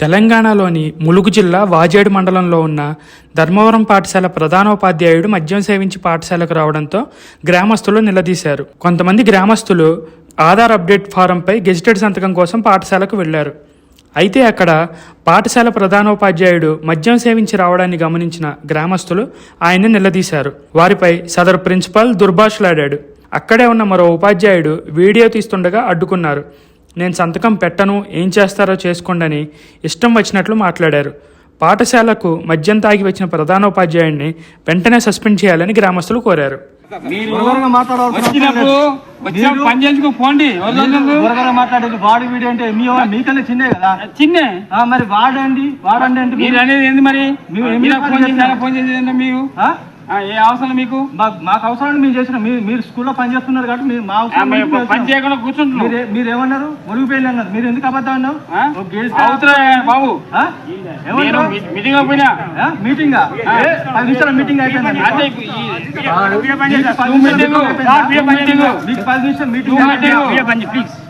తెలంగాణలోని ములుగు జిల్లా వాజేడు మండలంలో ఉన్న ధర్మవరం పాఠశాల ప్రధానోపాధ్యాయుడు మద్యం సేవించి పాఠశాలకు రావడంతో గ్రామస్తులు నిలదీశారు. కొంతమంది గ్రామస్తులు ఆధార్ అప్డేట్ ఫారంపై గెజిటెడ్ సంతకం కోసం పాఠశాలకు వెళ్ళారు. అయితే అక్కడ పాఠశాల ప్రధానోపాధ్యాయుడు మద్యం సేవించి రావడాన్ని గమనించిన గ్రామస్తులు ఆయన్ని నిలదీశారు. వారిపై సదరు ప్రిన్సిపాల్ దుర్భాషలాడాడు. అక్కడే ఉన్న మరో ఉపాధ్యాయుడు వీడియో తీస్తుండగా అడ్డుకున్నారు. నేను సంతకం పెట్టను ఏం చేస్తారో చేసుకోండని ఇష్టం వచ్చినట్లు మాట్లాడారు. పాఠశాలకు మద్యం తాగి వచ్చిన ప్రధానోపాధ్యాయుడిని వెంటనే సస్పెండ్ చేయాలని గ్రామస్తులు కోరారు. మీరు వాడి అంటే మీ మీకన్నా చిన్నే కదా? చిన్న. వాడండి వాడండి అంటే అనేది ఏంది మరి? ఫోన్ చేసి ఫోన్ చేసి ఏ అవసరం మీకు? మాకు మాకు అవసరం మీరు చేసిన మీరు స్కూల్లో పని చేస్తున్నారు కాబట్టి మీరు మా అవసరం మరి మీకు పని అవసరం. చేయకుండా కూర్చుంటున్నాం. మీరే- ఏమన్నారు మునిగిపోయింది అన్నారు. మీరు ఎందుకు అబద్ధం అన్నావు బాబు. మీటింగ్? మీటింగా? పది నిమిషాల మీటింగ్ అయిపోయింది. చేస్తా. పది నిమిషాలు మీటింగ్